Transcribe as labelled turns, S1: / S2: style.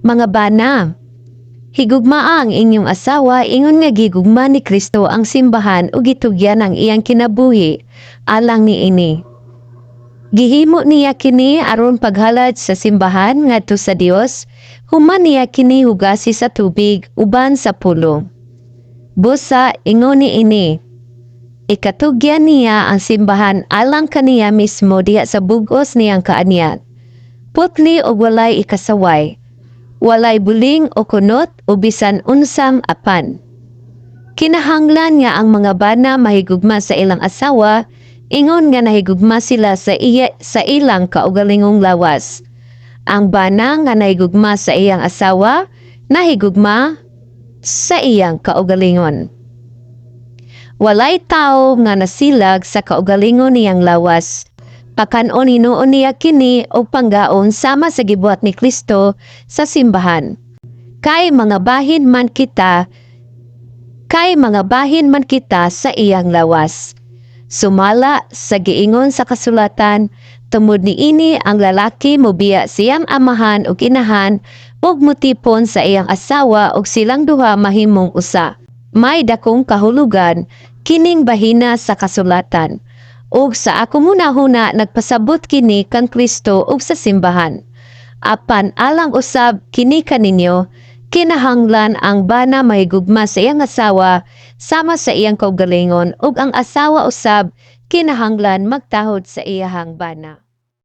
S1: Mga bana, higugma ang inyong asawa ingon nga gigugma ni Kristo ang simbahan ug gitugyan ang iyang kinabuhi alang ni ini. Gihimo niya kini aron paghalad sa simbahan ngadto sa Dios, human niya kini hugasi sa tubig uban sa pulo. Busa ingon ni ini, ikatugyan niya ang simbahan alang kaniya mismo diha sa bugos niyang kaanyat. Putli o walay ikasaway, walay buling o kunot o bisan unsang apan. Kinahanglan nga ang mga bana mahigugma sa ilang asawa, ingon nga nahigugma sila sa iya sa ilang kaugalingong lawas. Ang bana nga nahigugma sa iyang asawa, nahigugma sa iyang kaugalingon. Walay tao nga nasilag sa kaugalingon niyang lawas. Pakanon hinuon niya kini o panggaon sama sa gibuhat ni Kristo sa simbahan. Kay mga bahin man kita, kay mga bahin man kita sa iyang lawas. Sumala sa giingon sa kasulatan, tumod ni ini ang lalaki mobiya siyang amahan o inahan ug mutipon sa iyang asawa ug silang duha mahimong usa. May dakong kahulugan kining bahina sa kasulatan. Ug sa ako muna-huna nagpasabot kini kan Kristo ug sa simbahan. Apan alang usab kini kaninyo, kinahanglan ang bana mahigugma sa iyang asawa sama sa iyang kaugalingon ug ang asawa usab kinahanglan magtahod sa iyahang bana.